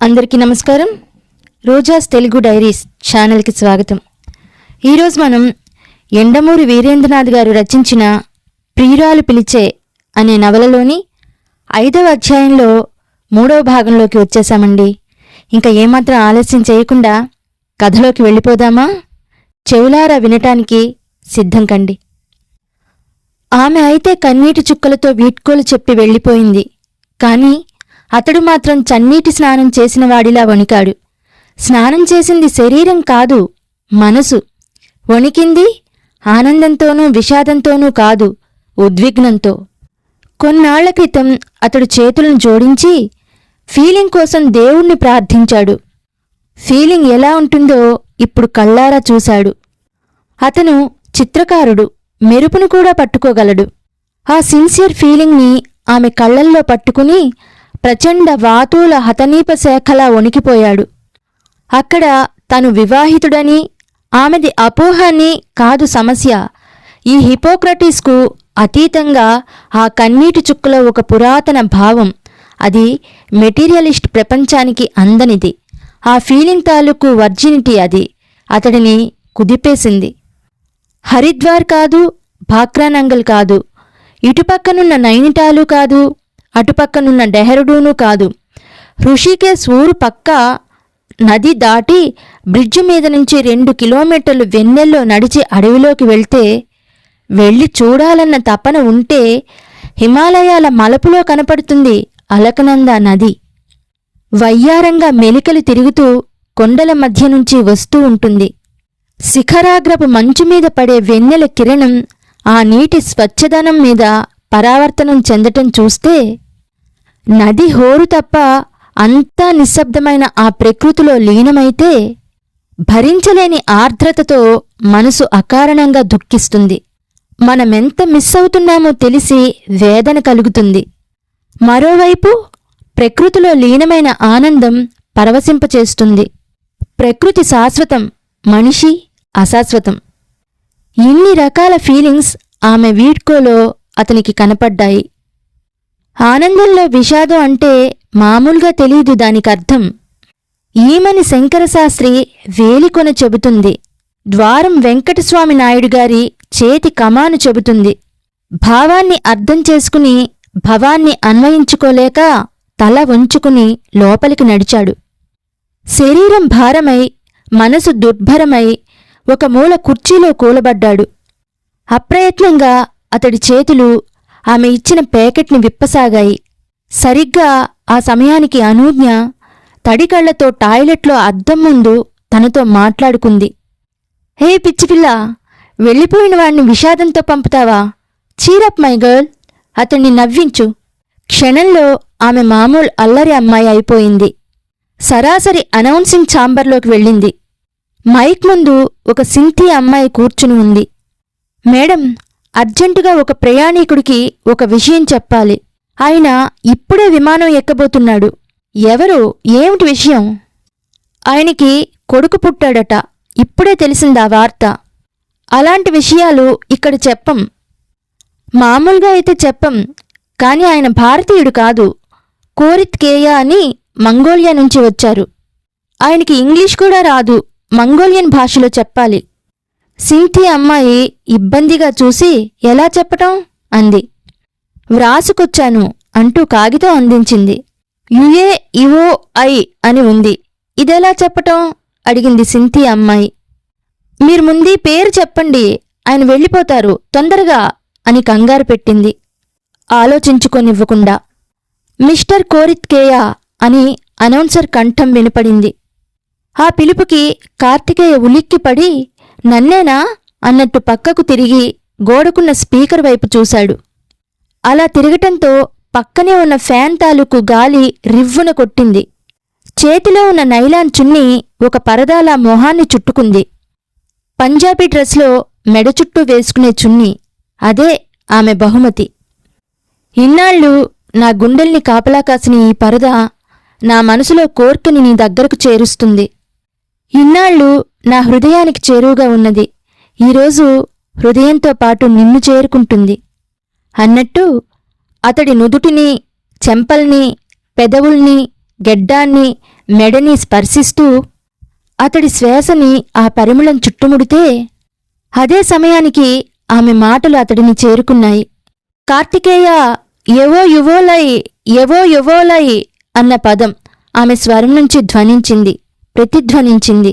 అందరికీ నమస్కారం. రోజాస్ తెలుగు డైరీస్ ఛానల్కి స్వాగతం. ఈరోజు మనం ఎండమూరి వీరేంద్రనాథ్ గారు రచించిన ప్రియురాలు పిలిచే అనే నవలలోని ఐదవ అధ్యాయంలో మూడవ భాగంలోకి వచ్చేసామండి ఇంకా ఏమాత్రం ఆలస్యం చేయకుండా కథలోకి వెళ్ళిపోదామా? చెవులారా వినటానికి సిద్ధం కండి. ఆమె అయితే కన్నీటి చుక్కలతో వీడ్కోలు చెప్పి వెళ్ళిపోయింది. కానీ అతడు మాత్రం చన్నీటి స్నానం చేసిన వాడిలా వణికాడు. స్నానం చేసింది శరీరం కాదు మనసు. వణికింది ఆనందంతోనూ విషాదంతోనూ కాదు ఉద్విగ్నంతో. కొన్నాళ్ళ క్రితం అతడు చేతులను జోడించి ఫీలింగ్ కోసం దేవుణ్ణి ప్రార్థించాడు. ఫీలింగ్ ఎలా ఉంటుందో ఇప్పుడు కళ్ళారా చూశాడు. అతను చిత్రకారుడు మెరుపును కూడా పట్టుకోగలడు. ఆ సిన్సియర్ ఫీలింగ్ని ఆమె కళ్ళల్లో పట్టుకుని ప్రచండ వాతుల హతనీప శాఖలా వణికిపోయాడు. అక్కడ తను వివాహితుడని ఆమెది అపోహని కాదు సమస్య. ఈ హిపోక్రటీస్కు అతీతంగా ఆ కన్నీటి చుక్కలో ఒక పురాతన భావం. అది మెటీరియలిస్ట్ ప్రపంచానికి అందనిది. ఆ ఫీలింగ్ తాలూకు వర్జినిటీ అది. అతడిని కుదిపేసింది. హరిద్వార్ కాదు భాక్రానంగల్ కాదు. ఇటుపక్కనున్న నైనిటాలు కాదు అటుపక్కనున్న డెహ్రడూను కాదు. ఋషికేశ్ ఊరు పక్క నది దాటి బ్రిడ్జి మీద నుంచి రెండు కిలోమీటర్లు వెన్నెల్లో నడిచి అడవిలోకి వెళ్తే వెళ్ళి చూడాలన్న తపన ఉంటే హిమాలయాల మలపులో కనపడుతుంది అలకనంద నది. వయ్యారంగా మెలికలు తిరుగుతూ కొండల మధ్య నుంచి వస్తూ ఉంటుంది. శిఖరాగ్రపు మంచు మీద పడే వెన్నెల కిరణం ఆ నీటి స్వచ్ఛదనం మీద పరావర్తనం చెందటం చూస్తే నది హోరు తప్ప అంతా నిశ్శబ్దమైన ఆ ప్రకృతిలో లీనమైతే భరించలేని ఆర్ద్రతతో మనసు అకారణంగా దుఃఖిస్తుంది. మనమెంత మిస్ అవుతున్నామో తెలిసి వేదన కలుగుతుంది. మరోవైపు ప్రకృతిలో లీనమైన ఆనందం పరవశింపచేస్తుంది. ప్రకృతి శాశ్వతం మనిషి అశాశ్వతం. ఇన్ని రకాల ఫీలింగ్స్ ఆమె వీడ్కోలో అతనికి కనపడ్డాయి. ఆనందంలో విషాదం అంటే మామూలుగా తెలీదు దానికర్థం. ఈమని శంకరశాస్త్రి వేలికొన చెబుతుంది. ద్వారం వెంకటస్వామి నాయుడుగారి చేతి కమాను చెబుతుంది. భావాన్ని అర్థం చేసుకుని భవాన్ని అన్వయించుకోలేక తల వంచుకుని లోపలికి నడిచాడు. శరీరం భారమై మనసు దుర్భరమై ఒక మూల కుర్చీలో కూలబడ్డాడు. అప్రయత్నంగా అతడి చేతులు ఆమె ఇచ్చిన ప్యాకెట్ని విప్పసాగాయి. సరిగ్గా ఆ సమయానికి అనూజ్ఞ తడికళ్ళతో టాయిలెట్లో అద్దం ముందు తనతో మాట్లాడుకుంది. హే పిచ్చిపిల్ల వెళ్ళిపోయిన వాణ్ణి విషాదంతో పంపుతావా? చీరప్ మై గర్ల్ అతన్ని నవ్వించు. క్షణంలో ఆమె మామూలు అల్లరి అమ్మాయి అయిపోయింది. సరాసరి అనౌన్సింగ్ ఛాంబర్లోకి వెళ్ళింది. మైక్ ముందు ఒక సింథీ అమ్మాయి కూర్చుని ఉంది. మేడం అర్జెంటుగా ఒక ప్రయాణికుడికి ఒక విషయం చెప్పాలి. ఆయన ఇప్పుడే విమానం ఎక్కబోతున్నాడు. ఎవరు? ఏమిటి విషయం? ఆయనకి కొడుకు పుట్టాడట. ఇప్పుడే తెలిసిందా వార్త? అలాంటి విషయాలు ఇక్కడ చెప్పం. మామూలుగా అయితే చెప్పం. కాని ఆయన భారతీయుడు కాదు. కోరిత్ కేయా అని మంగోలియా నుంచి వచ్చారు. ఆయనకి ఇంగ్లీష్ కూడా రాదు. మంగోలియన్ భాషలో చెప్పాలి. సింథి అమ్మాయి ఇబ్బందిగా చూసి ఎలా చెప్పటం? అంది. వ్రాసుకొచ్చాను అంటూ కాగితం అందించింది. యుఏ ఇవో ఐ అని ఉంది. ఇదెలా చెప్పటం? అడిగింది సింథి అమ్మాయి. మీరు ముందీ పేరు చెప్పండి. ఆయన వెళ్ళిపోతారు. తొందరగా అని కంగారు పెట్టింది. ఆలోచించుకొనివ్వకుండా మిస్టర్ కోరిత్కేయా అని అనౌన్సర్ కంఠం వినపడింది. ఆ పిలుపుకి కార్తికేయ ఉలిక్కిపడి నన్నేనా? అన్నట్టు పక్కకు తిరిగి గోడకున్న స్పీకర్ వైపు చూశాడు. అలా తిరగటంతో పక్కనే ఉన్న ఫ్యాన్ తాలూకు గాలి రివ్వున కొట్టింది. చేతిలో ఉన్న నైలాన్ చున్ని ఒక పరదాలా మొహాన్ని చుట్టుకుంది. పంజాబీ డ్రెస్లో మెడ చుట్టూ వేసుకునే చున్ని. అదే ఆమె బహుమతి. ఇన్నాళ్ళు నా గుండెల్ని కాపలా కాసిన ఈ పరద నా మనసులో కోర్కెని నీ దగ్గరకు చేరుస్తుంది. ఇన్నాళ్ళు నా హృదయానికి చేరువుగా ఉన్నది. ఈరోజు హృదయంతో పాటు నిన్ను చేరుకుంటుంది. అన్నట్టు అతడి నుదుటిని చెంపల్ని పెదవుల్ని గెడ్డాన్ని మెడని స్పర్శిస్తూ అతడి శ్వాసని ఆ పరిమళం చుట్టుముడితే అదే సమయానికి ఆమె మాటలు అతడిని చేరుకున్నాయి. కార్తికేయ ఎవో యువోలై ఎవో యువోలై అన్న పదం ఆమె స్వరం నుంచి ధ్వనించింది. ప్రతిధ్వనించింది.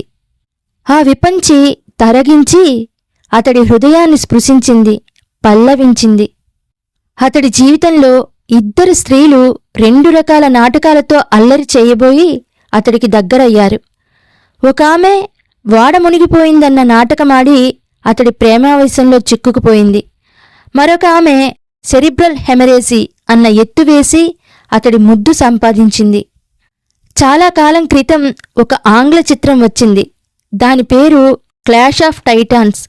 ఆ విపంచి తరగించి అతడి హృదయాన్ని స్పృశించింది పల్లవించింది. అతడి జీవితంలో ఇద్దరు స్త్రీలు రెండు రకాల నాటకాలతో అల్లరి చేయబోయి అతడికి దగ్గరయ్యారు. ఒక ఆమె వాడ మునిగిపోయిందన్న నాటకమాడి అతడి ప్రేమావేశంలో చిక్కుకుపోయింది. మరొక ఆమె సెరిబ్రల్ హెమరేసి అన్న ఎత్తు వేసి అతడి ముద్దు సంపాదించింది. చాలా కాలం క్రితం ఒక ఆంగ్ల చిత్రం వచ్చింది. దాని పేరు క్లాష్ ఆఫ్ టైటాన్స్.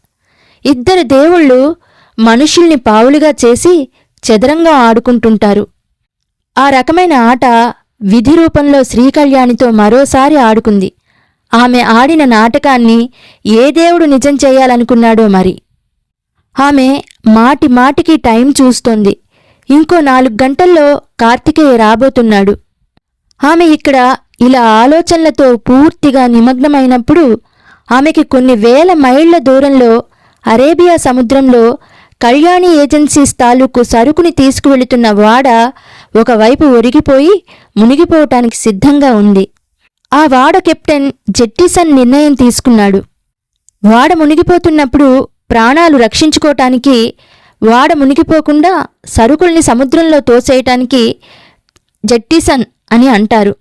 ఇద్దరు దేవుళ్ళు మనుషుల్ని పావులుగా చేసి చదరంగం ఆడుకుంటుంటారు. ఆ రకమైన ఆట విధి రూపంలో శ్రీకళ్యాణితో మరోసారి ఆడుకుంది. ఆమె ఆడిన నాటకాన్ని ఏ దేవుడు నిజం చేయాలనుకున్నాడో మరి. ఆమె మాటి మాటికి టైం చూస్తోంది. ఇంకో నాలుగు గంటల్లో కార్తికేయ రాబోతున్నాడు. ఆమె ఇక్కడ ఇలా ఆలోచనలతో పూర్తిగా నిమగ్నమైనప్పుడు ఆమెకి కొన్ని వేల మైళ్ళ దూరంలో అరేబియా సముద్రంలో కళ్యాణి ఏజెన్సీస్ తాలూకు సరుకుని తీసుకువెళుతున్న వాడ ఒకవైపు ఒరిగిపోయి మునిగిపోవటానికి సిద్ధంగా ఉంది. ఆ వాడ కెప్టెన్ జెట్టిసన్ నిర్ణయం తీసుకున్నాడు. వాడ మునిగిపోతున్నప్పుడు ప్రాణాలు రక్షించుకోటానికి వాడ మునిగిపోకుండా సరుకుల్ని సముద్రంలో తోసేయటానికి జట్టిసన్ అని అంటారు.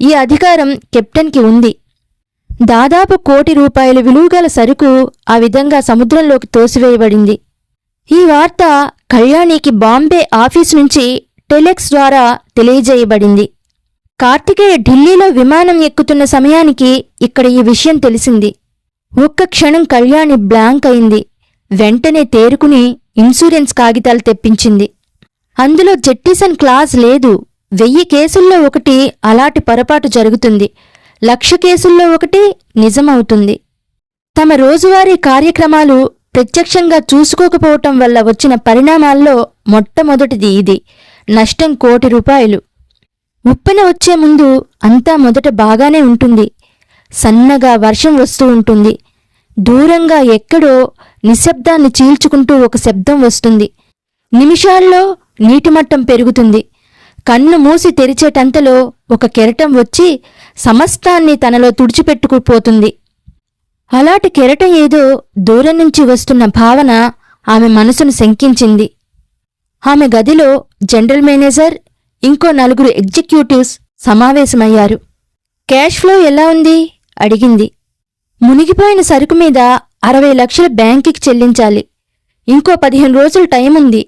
ఈ అధికారం కెప్టెన్కి ఉంది. దాదాపు కోటి రూపాయల విలువగల సరుకు ఆ విధంగా సముద్రంలోకి తోసివేయబడింది. ఈ వార్త కళ్యాణికి బాంబే ఆఫీస్ నుంచి టెలెక్స్ ద్వారా తెలియజేయబడింది. కార్తికేయ ఢిల్లీలో విమానం ఎక్కుతున్న సమయానికి ఇక్కడ ఈ విషయం తెలిసింది. ఒక్క క్షణం కళ్యాణి బ్లాంక్ అయింది. వెంటనే తేరుకుని ఇన్సూరెన్స్ కాగితాలు తెప్పించింది. అందులో జెట్టిసన్ క్లాజ్ లేదు. వెయ్యి కేసుల్లో ఒకటి అలాంటి పొరపాటు జరుగుతుంది. లక్ష కేసుల్లో ఒకటి నిజమవుతుంది. తమ రోజువారీ కార్యక్రమాలు ప్రత్యక్షంగా చూసుకోకపోవటం వల్ల వచ్చిన పరిణామాల్లో మొట్టమొదటిది ఇది. నష్టం కోటి రూపాయలు. ఉప్పెన వచ్చే ముందు అంతా మొదట బాగానే ఉంటుంది. సన్నగా వర్షం వస్తూ ఉంటుంది. దూరంగా ఎక్కడో నిశ్శబ్దాన్ని చీల్చుకుంటూ ఒక శబ్దం వస్తుంది. నిమిషాల్లో నీటిమట్టం పెరుగుతుంది. కన్ను మూసి తెరిచేటంతలో ఒక కెరటం వచ్చి సమస్తాన్ని తనలో తుడిచిపెట్టుకుపోతుంది. అలాంటి కెరటం ఏదో దూరం నుంచి వస్తున్న భావన ఆమె మనసును శంకించింది. ఆమె గదిలో జనరల్ మేనేజర్ ఇంకో నలుగురు ఎగ్జిక్యూటివ్స్ సమావేశమయ్యారు. క్యాష్ ఫ్లో ఎలా ఉంది? అడిగింది. మునిగిపోయిన సరుకు మీద అరవై లక్షల బ్యాంకుకి చెల్లించాలి. ఇంకో పదిహేను రోజులు టైం ఉంది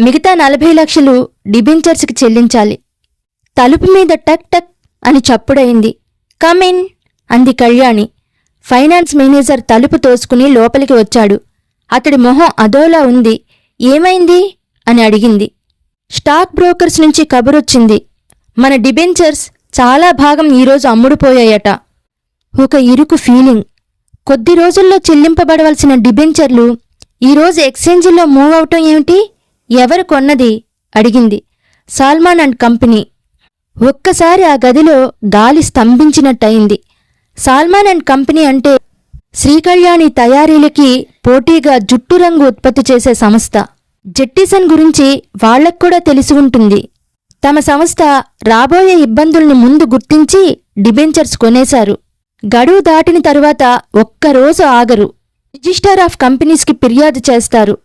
మిగతా నలభై లక్షలు డిబెంచర్స్కి చెల్లించాలి. తలుపు మీద టక్ టక్ అని చప్పుడయింది. కమిన్ అంది కళ్యాణి. ఫైనాన్స్ మేనేజర్ తలుపు తోసుకుని లోపలికి వచ్చాడు. అతడి మొహం అదోలా ఉంది. ఏమైంది? అని అడిగింది. స్టాక్ బ్రోకర్స్ నుంచి కబురొచ్చింది. మన డిబెంచర్స్ చాలా భాగం ఈరోజు అమ్ముడుపోయాయట. ఒక ఇరుకు ఫీలింగ్. కొద్ది రోజుల్లో చెల్లింపబడవలసిన డిబెంచర్లు ఈరోజు ఎక్స్చేంజిల్లో మూవ్ అవటం ఏమిటి? ఎవరు కొన్నది? అడిగింది. Salman and company. ఒక్కసారి ఆ గదిలో గాలి స్తంభించినట్టయింది. సాల్మాన్ అండ్ కంపెనీ అంటే శ్రీకళ్యాణి తయారీలకి పోటీగా జుట్టు రంగు ఉత్పత్తి చేసే సంస్థ. జెట్టిసన్ గురించి వాళ్ళక్కూడా తెలిసి ఉంటుంది. తమ సంస్థ రాబోయే ఇబ్బందుల్ని ముందు గుర్తించి డిబెంచర్స్ కొనేశారు. గడువు దాటిన తరువాత ఒక్కరోజు ఆగరు. రిజిస్టార్ ఆఫ్ కంపెనీస్కి ఫిర్యాదు చేస్తారు.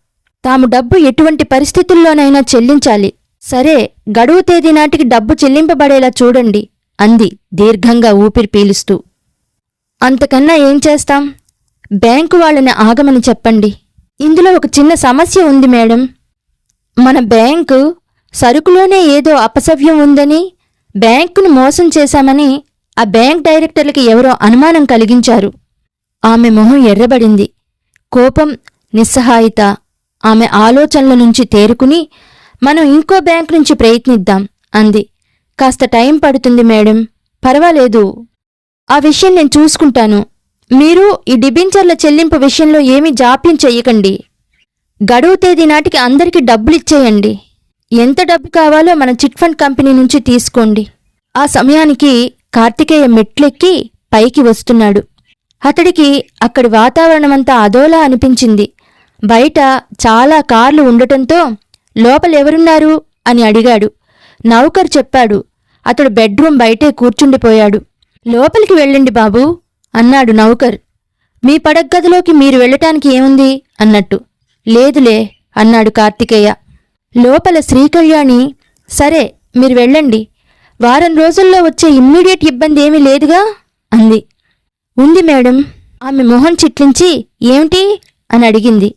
తాము డబ్బు ఎటువంటి పరిస్థితుల్లోనైనా చెల్లించాలి. సరే గడువు తేదీ నాటికి డబ్బు చెల్లింపబడేలా చూడండి అంది దీర్ఘంగా ఊపిరి పీలుస్తూ. అంతకన్నా ఏం చేస్తాం? బ్యాంకు వాళ్ళని ఆగమని చెప్పండి. ఇందులో ఒక చిన్న సమస్య ఉంది మేడం. మన బ్యాంకు సరుకులోనే ఏదో అపసవ్యం ఉందని బ్యాంకును మోసం చేశామని ఆ బ్యాంక్ డైరెక్టర్లకి ఎవరో అనుమానం కలిగించారు. ఆమె మొహం ఎర్రబడింది. కోపం నిస్సహాయిత ఆమె ఆలోచనల నుంచి తేరుకుని మనం ఇంకో బ్యాంక్ నుంచి ప్రయత్నిద్దాం అంది. కాస్త టైం పడుతుంది మేడం. పర్వాలేదు. ఆ విషయం నేను చూసుకుంటాను. మీరు ఈ డిబెంచర్ల చెల్లింపు విషయంలో ఏమీ జాప్యం చెయ్యకండి. గడువు తేదీ నాటికి అందరికీ డబ్బులిచ్చేయండి ఎంత డబ్బు కావాలో మన చిట్ ఫండ్ కంపెనీ నుంచి తీసుకోండి. ఆ సమయానికి కార్తికేయ మెట్లెక్కి పైకి వస్తున్నాడు. అతడికి అక్కడి వాతావరణమంతా అదోలా అనిపించింది. బయట చాలా కార్లు ఉండటంతో లోపలెవరున్నారు? అని అడిగాడు. నౌకర్ చెప్పాడు. అతడు బెడ్రూమ్ బయటే కూర్చుండిపోయాడు. లోపలికి వెళ్ళండి బాబు అన్నాడు నౌకర్. మీ పడగ్గదిలోకి మీరు వెళ్ళటానికి ఏముంది? అన్నట్టు. లేదులే అన్నాడు కార్తికేయ. లోపల శ్రీకళ్యాణి సరే మీరు వెళ్ళండి. వారం రోజుల్లో వచ్చే ఇమ్మీడియట్ ఇబ్బంది ఏమీ లేదుగా? అంది. ఉంది మేడం. ఆమె మొహం చిట్లించి ఏమిటి? అని అడిగింది.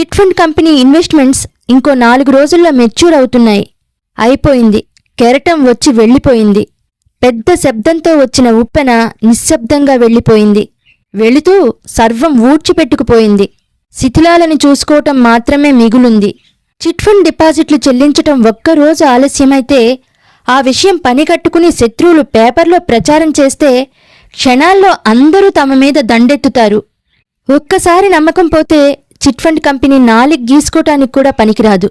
చిట్ ఫండ్ కంపెనీ ఇన్వెస్ట్మెంట్స్ ఇంకో నాలుగు రోజుల్లో మెచ్యూర్ అవుతున్నాయి. అయిపోయింది. కెరటం వచ్చి వెళ్ళిపోయింది. పెద్ద శబ్దంతో వచ్చిన ఉప్పెన నిశ్శబ్దంగా వెళ్ళిపోయింది. వెళుతూ సర్వం ఊడ్చిపెట్టుకుపోయింది. శిథిలాలను చూసుకోవటం మాత్రమే మిగులుంది. చిట్ ఫండ్ డిపాజిట్లు చెల్లించటం ఒక్కరోజు ఆలస్యమైతే ఆ విషయం పనికట్టుకుని శత్రువులు పేపర్లో ప్రచారం చేస్తే క్షణాల్లో అందరూ తమ మీద దండెత్తుతారు. ఒక్కసారి నమ్మకం పోతే చిట్ ఫండ్ కంపెనీ నాలిగ్ గీసుకోటానికి కూడా పనికిరాదు.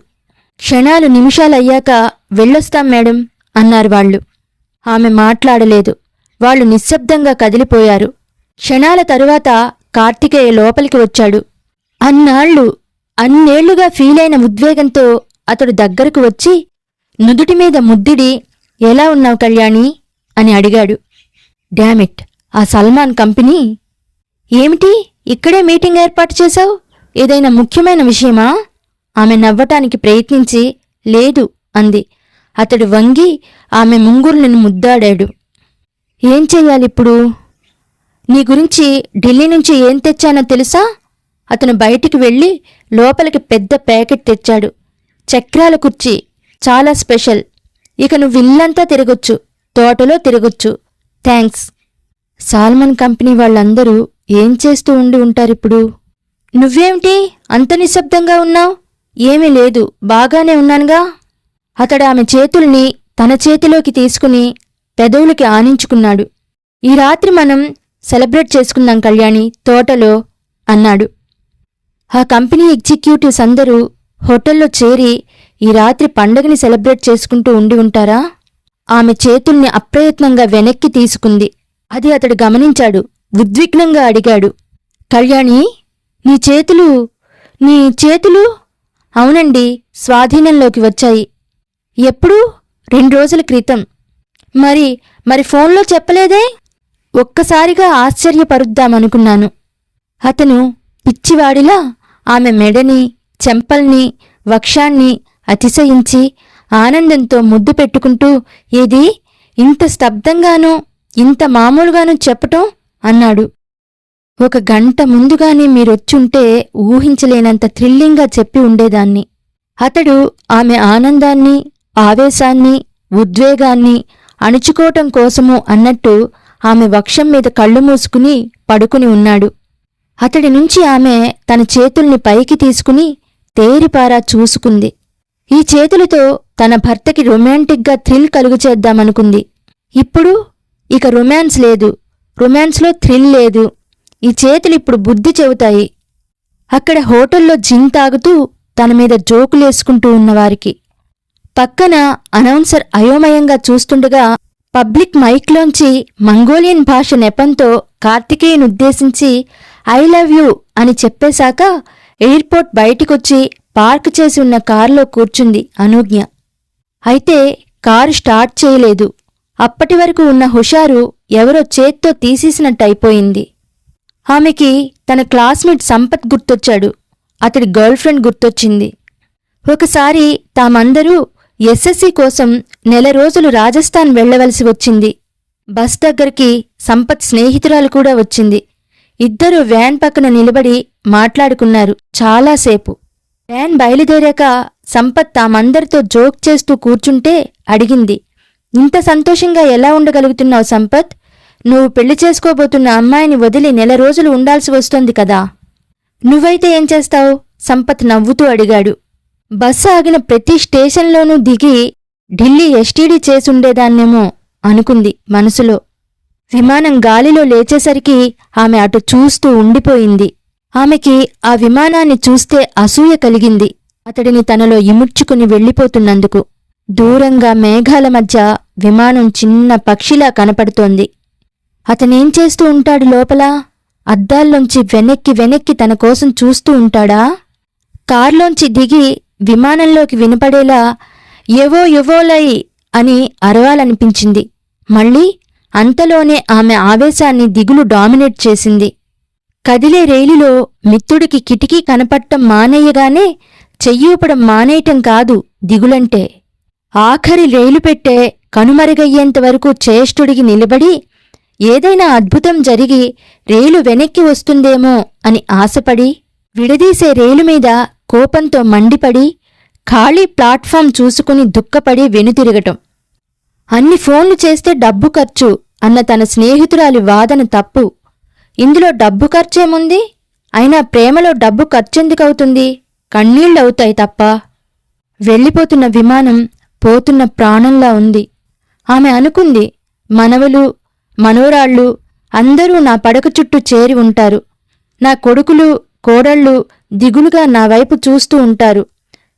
క్షణాలు నిమిషాలయ్యాక వెళ్ళొస్తాం మేడం అన్నారు వాళ్ళు. ఆమె మాట్లాడలేదు. వాళ్ళు నిశ్శబ్దంగా కదిలిపోయారు. క్షణాల తరువాత కార్తికేయ లోపలికి వచ్చాడు. అన్నాళ్ళు అన్నేళ్ళుగా ఫీలైన ఉద్వేగంతో అతడు దగ్గరకు వచ్చి నుదుటి మీద ముద్దిడి ఎలా ఉన్నావు కళ్యాణి? అని అడిగాడు. డామిట్ ఆ సల్మాన్ కంపెనీ? ఏమిటి? ఇక్కడే మీటింగ్ ఏర్పాటు చేశావు? ఏదైనా ముఖ్యమైన విషయమా? ఆమె నవ్వటానికి ప్రయత్నించి లేదు అంది. అతడు వంగి ఆమె ముంగురులను ముద్దాడాడు. ఏం చెయ్యాలిప్పుడు నీ గురించి ఢిల్లీ నుంచి ఏం తెచ్చానో తెలుసా? అతను బయటికి వెళ్ళి లోపలికి పెద్ద ప్యాకెట్ తెచ్చాడు. చక్రాల కుర్చీ చాలా స్పెషల్. ఇక నువ్వు ఇల్లంతా తిరగొచ్చు తోటలో తిరగొచ్చు. థ్యాంక్స్ సాల్మన్ కంపెనీ వాళ్ళందరూ ఏం చేస్తూ ఉండి ఉంటారిప్పుడు నువ్వేమిటి అంత నిశ్శబ్దంగా ఉన్నావు? ఏమీ లేదు బాగానే ఉన్నానుగా? అతడు ఆమె చేతుల్ని తన చేతిలోకి తీసుకుని పెదవులకి ఆనించుకున్నాడు. ఈ రాత్రి మనం సెలబ్రేట్ చేసుకుందాం కళ్యాణి తోటలో అన్నాడు. ఆ కంపెనీ ఎగ్జిక్యూటివ్స్ అందరూ హోటల్లో చేరి ఈ రాత్రి పండగని సెలబ్రేట్ చేసుకుంటూ ఉండి ఉంటారా? ఆమె చేతుల్ని అప్రయత్నంగా వెనక్కి తీసుకుంది. అది అతడు గమనించాడు ఉద్విగ్నంగా అడిగాడు. కళ్యాణి నీ చేతులు నీ చేతులు అవునండి స్వాధీనంలోకి వచ్చాయి. ఎప్పుడు? రెండు రోజుల క్రితం. మరి మరి ఫోన్లో చెప్పలేదే? ఒక్కసారిగా ఆశ్చర్యపరుద్దామనుకున్నాను. అతను పిచ్చివాడిలా ఆమె మెడని చెంపల్ని వక్షాన్ని అతిశయించి ఆనందంతో ముద్దు పెట్టుకుంటూ ఏది? ఇంత స్తబ్దంగానూ ఇంత మామూలుగానూ చెప్పటం? అన్నాడు. ఒక గంట ముందుగానే మీరొచ్చుంటే ఊహించలేనంత థ్రిల్లింగ్గా చెప్పి ఉండేదాన్ని. అతడు ఆమె ఆనందాన్ని ఆవేశాన్ని ఉద్వేగాన్ని అణుచుకోవటం కోసము అన్నట్టు ఆమె వక్షం మీద కళ్ళు మూసుకుని పడుకుని ఉన్నాడు. అతడి నుంచి ఆమె తన చేతుల్ని పైకి తీసుకుని తేరిపారా చూసుకుంది. ఈ చేతులతో తన భర్తకి రొమాంటిక్గా థ్రిల్ కలుగచేద్దామనుకుంది ఇప్పుడు ఇక రొమాన్స్ లేదు. రొమాన్స్లో థ్రిల్ లేదు. ఈ చేతులిప్పుడు బుద్ధి చెబుతాయి. అక్కడ హోటల్లో జిన్ తాగుతూ తన మీద జోకులేసుకుంటూ ఉన్నవారికి. పక్కన అనౌన్సర్ అయోమయంగా చూస్తుండగా పబ్లిక్ మైక్లోంచి మంగోలియన్ భాష నెపంతో కార్తికేయనుద్దేశించి ఐ లవ్ యూ అని చెప్పేశాక ఎయిర్పోర్ట్ బయటికొచ్చి పార్క్ చేసి ఉన్న కారులో కూర్చుంది అనుజ్ఞ. అయితే కారు స్టార్ట్ చేయలేదు. అప్పటి వరకు ఉన్న హుషారు ఎవరో చేత్తో తీసేసినట్టయిపోయింది. ఆమెకి తన క్లాస్మేట్ సంపత్ గుర్తొచ్చాడు. అతడి గర్ల్ ఫ్రెండ్ గుర్తొచ్చింది. ఒకసారి తామందరూ ఎస్ఎస్సి కోసం నెల రోజులు రాజస్థాన్ వెళ్ళవలసి వచ్చింది. బస్ దగ్గరికి సంపత్ స్నేహితురాలు కూడా వచ్చింది. ఇద్దరూ వ్యాన్ పక్కన నిలబడి మాట్లాడుకున్నారు చాలాసేపు వ్యాన్ బయలుదేరాక సంపత్ తామందరితో జోక్ చేస్తూ కూర్చుంటే అడిగింది ఇంత సంతోషంగా ఎలా ఉండగలుగుతున్నావు సంపత్? నువ్వు పెళ్ళి చేసుకోబోతున్న అమ్మాయిని వదిలి నెల రోజులు ఉండాల్సి వస్తోంది కదా. నువ్వైతే ఏం చేస్తావు? సంపత్ నవ్వుతూ అడిగాడు. బస్సు ఆగిన ప్రతి స్టేషన్లోనూ దిగి ఢిల్లీ ఎస్టీడీ చేసుండేదాన్నేమో అనుకుంది మనసులో. విమానం గాలిలో లేచేసరికి ఆమె అటు చూస్తూ ఉండిపోయింది. ఆమెకి ఆ విమానాన్ని చూస్తే అసూయ కలిగింది. అతడిని తనలో ఇముడ్చుకుని వెళ్ళిపోతున్నందుకు. దూరంగా మేఘాల మధ్య విమానం చిన్న పక్షిలా కనపడుతోంది. అతనేం చేస్తూ ఉంటాడు లోపల? అద్దాల్లోంచి వెనక్కి వెనక్కి తన కోసం చూస్తూ ఉంటాడా? కార్లోంచి దిగి విమానంలోకి వినపడేలా ఎవో ఎవోలై అని అరవాలనిపించింది. మళ్ళీ అంతలోనే ఆమె ఆవేశాన్ని దిగులు డామినేట్ చేసింది. కదిలే రైలులో మిత్రుడికి కిటికీ కనపట్టం మానేయగానే చెయ్యూపడం మానేయటం కాదు దిగులంటే. ఆఖరి రైలు పెట్టే కనుమరుగయ్యేంతవరకు చేష్టుడికి నిలబడి ఏదైనా అద్భుతం జరిగి రేలు వెనక్కి వస్తుందేమో అని ఆశపడి విడదీసే రేలు మీద కోపంతో మండిపడి ఖాళీ ప్లాట్ఫామ్ చూసుకుని దుఃఖపడి వెనుతిరగటం. అన్ని ఫోన్లు చేస్తే డబ్బు ఖర్చు అన్న తన స్నేహితురాలి వాదన తప్పు. ఇందులో డబ్బు ఖర్చేముంది? అయినా ప్రేమలో డబ్బు ఖర్చెందుకవుతుంది? కన్నీళ్ళవుతాయి తప్ప. వెళ్ళిపోతున్న విమానం పోతున్న ప్రాణంలా ఉంది. ఆమె అనుకుంది మనవలు మనోరాళ్ళు అందరూ నా పడక చుట్టూ చేరి ఉంటారు. నా కొడుకులు కోడళ్ళు దిగులుగా నా వైపు చూస్తూ ఉంటారు.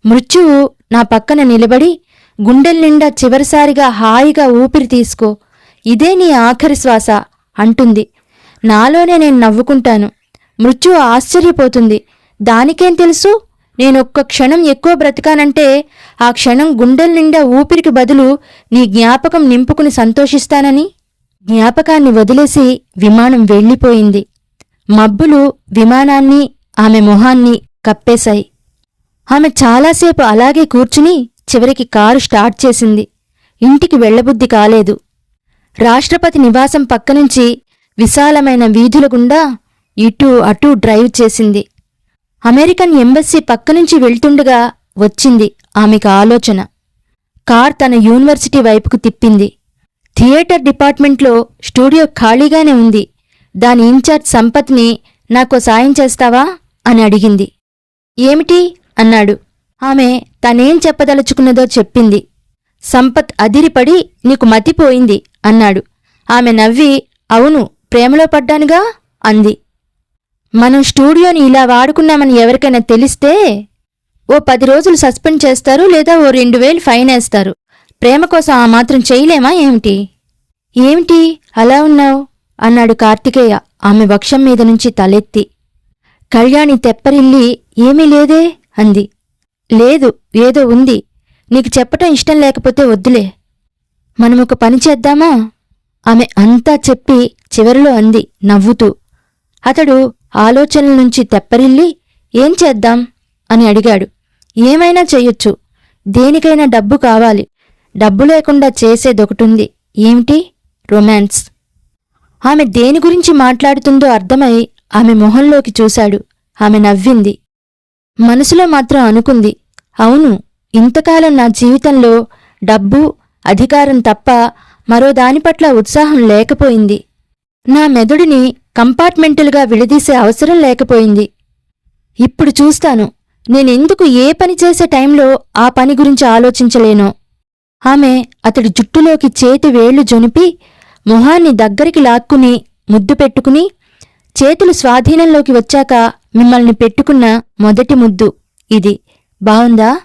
మృత్యువు నా పక్కన నిలబడి గుండెల నిండా చివరిసారిగా హాయిగా ఊపిరి తీసుకో. ఇదే నీ ఆఖరి శ్వాస అంటుంది. నాలోనే నేను నవ్వుకుంటాను. మృత్యువు ఆశ్చర్యపోతుంది. దానికేం తెలుసు? నేనొక్క క్షణం ఎక్కువ బ్రతికానంటే ఆ క్షణం గుండెల నిండా ఊపిరికి బదులు నీ జ్ఞాపకం నింపుకుని సంతోషిస్తానని? జ్ఞాపకాన్ని వదిలేసి విమానం వెళ్ళిపోయింది. మబ్బులు విమానాన్ని ఆమె మొహాన్ని కప్పేశాయి. ఆమె చాలాసేపు అలాగే కూర్చుని చివరికి కారు స్టార్ట్ చేసింది. ఇంటికి వెళ్ళబుద్ధి కాలేదు. రాష్ట్రపతి నివాసం పక్కనుంచి విశాలమైన వీధుల గుండా ఇటూ అటూ డ్రైవ్ చేసింది. అమెరికన్ ఎంబసీ పక్కనుంచి వెళ్తుండగా వచ్చింది ఆమెకు ఆలోచన. కార్ తన యూనివర్సిటీ వైపుకు తిప్పింది. థియేటర్ డిపార్ట్మెంట్లో స్టూడియో ఖాళీగానే ఉంది. దాని ఇన్ఛార్జ్ సంపత్ని నాకో సాయం చేస్తావా? అని అడిగింది. ఏమిటి? అన్నాడు. ఆమె తనేం చెప్పదలుచుకున్నదో చెప్పింది. సంపత్ అదిరిపడి నీకు మతిపోయింది అన్నాడు. ఆమె నవ్వి అవును ప్రేమలో పడ్డానుగా? అంది. మనం స్టూడియోని ఇలా వాడుకున్నామని ఎవరికైనా తెలిస్తే ఓ పది రోజులు సస్పెండ్ చేస్తారు లేదా ఓ రెండు వేలు ఫైన్ వేస్తారు. ప్రేమ కోసం ఆ మాత్రం చేయలేమా ఏమిటి? ఏమిటి? అలా ఉన్నావు? అన్నాడు కార్తికేయ. ఆమె వక్షం మీద నుంచి తలెత్తి. కళ్యాణి తెప్పరిల్లి ఏమీ లేదే? అంది. లేదు ఏదో ఉంది. నీకు చెప్పటం ఇష్టం లేకపోతే వద్దులే. మనమొక పని చేద్దామా? ఆమె అంతా చెప్పి చివరిలో అంది నవ్వుతూ. అతడు ఆలోచనల నుంచి తెప్పరిల్లి ఏం చేద్దాం? అని అడిగాడు. ఏమైనా చెయ్యొచ్చు దేనికైనా డబ్బు కావాలి. డబ్బు లేకుండా చేసేదొకటుంది. ఏమిటి? రొమాన్స్. ఆమె దేని గురించి మాట్లాడుతుందో అర్థమై ఆమె మొహంలోకి చూశాడు. ఆమె నవ్వింది. మనసులో మాత్రం అనుకుంది అవును ఇంతకాలం నా జీవితంలో డబ్బు అధికారం తప్ప మరో దాని పట్ల ఉత్సాహం లేకపోయింది. నా మెదడుని కంపార్ట్మెంటల్గా విడదీసే అవసరం లేకపోయింది. ఇప్పుడు చూస్తాను నేనెందుకు ఏ పని చేసే టైంలో ఆ పని గురించి ఆలోచించలేనో. ఆమె అతడి జుట్టులోకి చేతి వేళ్ళు జొనిపి మొహాన్ని దగ్గరికి లాక్కుని ముద్దు పెట్టుకుని చేతులు స్వాధీనంలోకి వచ్చాక మిమ్మల్ని పెట్టుకున్న మొదటి ముద్దు ఇది. బావుందా?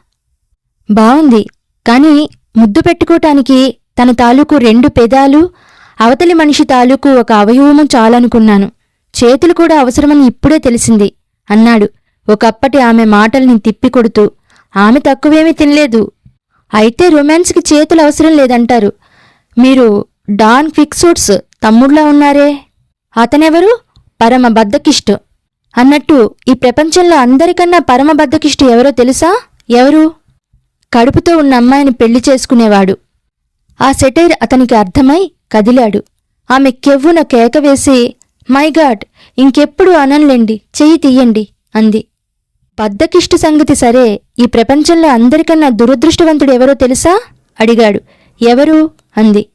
బావుంది. కాని ముద్దు పెట్టుకోటానికి తన తాలూకు రెండు పెదాలు అవతలి మనిషి తాలూకు ఒక అవయవము చాలనుకున్నాను. చేతులు కూడా అవసరమని ఇప్పుడే తెలిసింది అన్నాడు. ఒకప్పటి ఆమె మాటల్ని తిప్పికొడుతూ ఆమె తక్కువేమీ తినలేదు. అయితే రొమాన్స్కి చేతులు అవసరం లేదంటారు. మీరు డాన్ ఫిక్సూట్స్ తమ్ముడ్లా ఉన్నారే? అతనెవరు? పరమ బద్దకిష్టు అన్నట్టు ఈ ప్రపంచంలో అందరికన్నా పరమ బద్దకిష్టు ఎవరో తెలుసా? ఎవరు? కడుపుతో ఉన్న అమ్మాయిని పెళ్ళి చేసుకునేవాడు. ఆ సెటైర్ అతనికి అర్థమై కదిలాడు. ఆమె కెవ్వున కేక వేసి మై గాడ్ ఇంకెప్పుడు అనన్లేండి చెయ్యి తీయండి అంది. బద్దకిష్టు సంగతి సరే ఈ ప్రపంచంలో అందరికన్నా దురదృష్టవంతుడు ఎవరో తెలుసా? అడిగాడు. ఎవరు? అంది.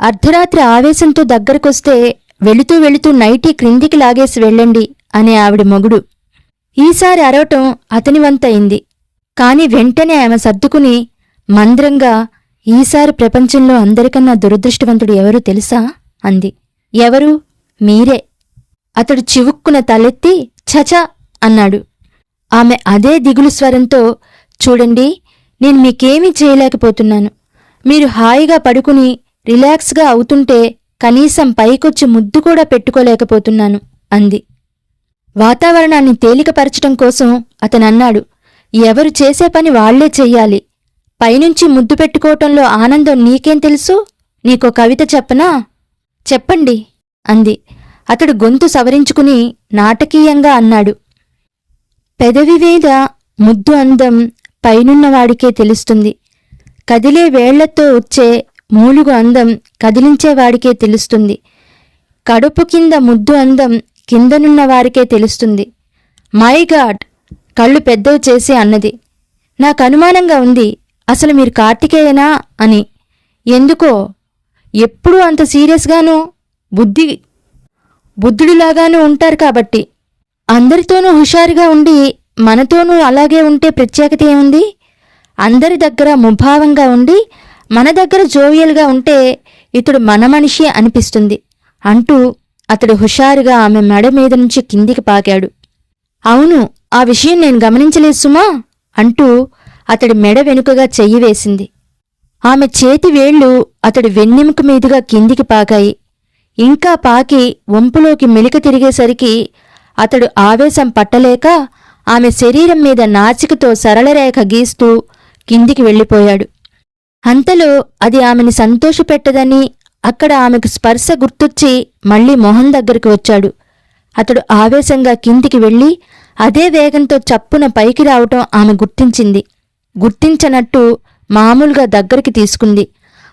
అర్ధరాత్రి ఆవేశంతో దగ్గరకొస్తే వెళుతూ వెళుతూ నైటీ క్రిందికి లాగేసి వెళ్ళండి అనే ఆవిడ మొగుడు. ఈసారి అరవటం అతని వంతయింది కాని వెంటనే ఆమె సర్దుకుని మంద్రంగా ఈసారి ప్రపంచంలో అందరికన్నా దురదృష్టవంతుడు ఎవరో తెలుసా? అంది. ఎవరు? మీరే. అతడు చివుక్కున తలెత్తి చచ అన్నాడు. ఆమె అదే దిగులు స్వరంతో చూడండి నేను మీకేమీ చేయలేకపోతున్నాను. మీరు హాయిగా పడుకుని రిలాక్స్గా అవుతుంటే కనీసం పైకొచ్చి ముద్దు కూడా పెట్టుకోలేకపోతున్నాను అంది. వాతావరణాన్ని తేలికపరచటం కోసం అతనన్నాడు ఎవరు చేసే పని వాళ్ళే చెయ్యాలి. పైనుంచి ముద్దు పెట్టుకోవటంలో ఆనందం నీకేం తెలుసు? నీకో కవిత చెప్పనా? చెప్పండి అంది. అతడు గొంతు సవరించుకుని నాటకీయంగా అన్నాడు పెదవి మీద ముద్దు అందం పైనున్నవాడికే తెలుస్తుంది. కదిలే వేళ్ళతో వచ్చే మూలుగు అందం కదిలించేవాడికే తెలుస్తుంది. కడుపు కింద ముద్దు అందం కిందనున్న వారికే తెలుస్తుంది. My God! కళ్ళు పెద్దవి చేసి అన్నది. నాకు అనుమానంగా ఉంది అసలు మీరు కార్తికేయనా అని. ఎందుకో? ఎప్పుడూ అంత సీరియస్గాను బుద్ధి బుద్ధుడిలాగానూ ఉంటారు కాబట్టి. అందరితోనూ హుషారుగా ఉండి మనతోనూ అలాగే ఉంటే ప్రత్యేకత ఏముంది? అందరి దగ్గర ముభావంగా ఉండి మన దగ్గర జోవియల్గా ఉంటే ఇతడు మన మనిషి అనిపిస్తుంది అంటూ అతడు హుషారుగా ఆమె మెడ మీద నుంచి కిందికి పాకాడు. అవును ఆ విషయం నేను గమనించలేదు సుమా అంటూ అతడి మెడ వెనుకగా చెయ్యి వేసింది. ఆమె చేతి వేళ్ళు అతడి వెన్నెముక మీదుగా కిందికి పాకాయి. ఇంకా పాకి వంపులోకి మెలిక తిరిగేసరికి అతడు ఆవేశం పట్టలేక ఆమె శరీరం మీద నాచికతో సరళరేఖ గీస్తూ కిందికి వెళ్ళిపోయాడు. అంతలో అది ఆమెని సంతోషపెట్టదని అక్కడ ఆమెకు స్పర్శ గుర్తొచ్చి మళ్ళీ మొహం దగ్గరికి వచ్చాడు. అతడు ఆవేశంగా కిందికి వెళ్ళి అదే వేగంతో చప్పున పైకి రావటం ఆమె గుర్తించింది. గుర్తించనట్టు మామూలుగా దగ్గరికి తీసుకుంది.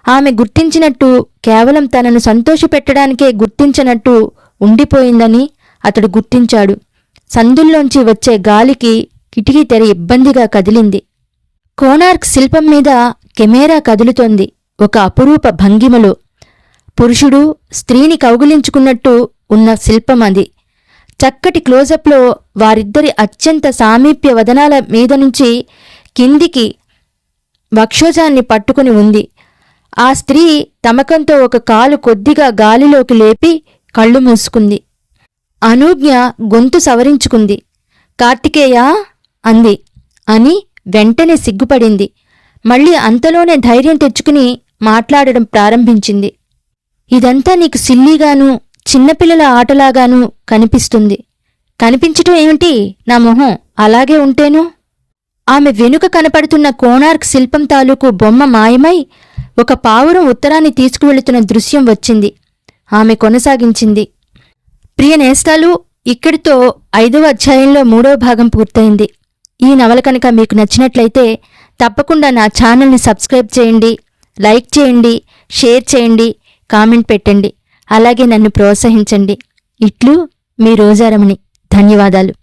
ఆమె గుర్తించినట్టు కేవలం తనను సంతోషపెట్టడానికే గుర్తించనట్టు ఉండిపోయిందని అతడు గుర్తించాడు. సందుల్లోంచి వచ్చే గాలికి కిటికీ తెర ఇబ్బందిగా కదిలింది. కోనార్క్ శిల్పం మీద కెమెరా కదులుతోంది. ఒక అపురూప భంగిమలో. పురుషుడు స్త్రీని కౌగిలించుకున్నట్టు ఉన్న శిల్పం అది. చక్కటి క్లోజప్లో వారిద్దరి అత్యంత సామీప్య వదనాల మీద నుంచి కిందికి వక్షోజాన్ని పట్టుకుని ఉంది. ఆ స్త్రీ తమకంతో ఒక కాలు కొద్దిగా గాలిలోకి లేపి కళ్ళు మూసుకుంది. అనూజ్ఞ గొంతు సవరించుకుంది. కార్తికేయా అంది. అని వెంటనే సిగ్గుపడింది. మళ్ళీ అంతలోనే ధైర్యం తెచ్చుకుని మాట్లాడడం ప్రారంభించింది. ఇదంతా నీకు సిల్లీగాను చిన్నపిల్లల ఆటలాగాను కనిపిస్తుంది. కనిపించటం ఏమిటి? నా మొహం అలాగే ఉంటేను? ఆమె వెనుక కనపడుతున్న కోణార్క్ శిల్పం తాలూకు బొమ్మ మాయమై ఒక పావురం ఉత్తరాన్ని తీసుకువెళుతున్న దృశ్యం వచ్చింది. ఆమె కొనసాగించింది. ప్రియ నేస్తాలు ఇక్కడితో ఐదవ అధ్యాయంలో మూడవ భాగం పూర్తయింది. ఈ నవల కనుక మీకు నచ్చినట్లయితే తప్పకుండా నా ఛానల్ని సబ్స్క్రైబ్ చేయండి లైక్ చేయండి షేర్ చేయండి కామెంట్ పెట్టండి అలాగే నన్ను ప్రోత్సహించండి. ఇట్లు మీ రోజారమణి ధన్యవాదాలు.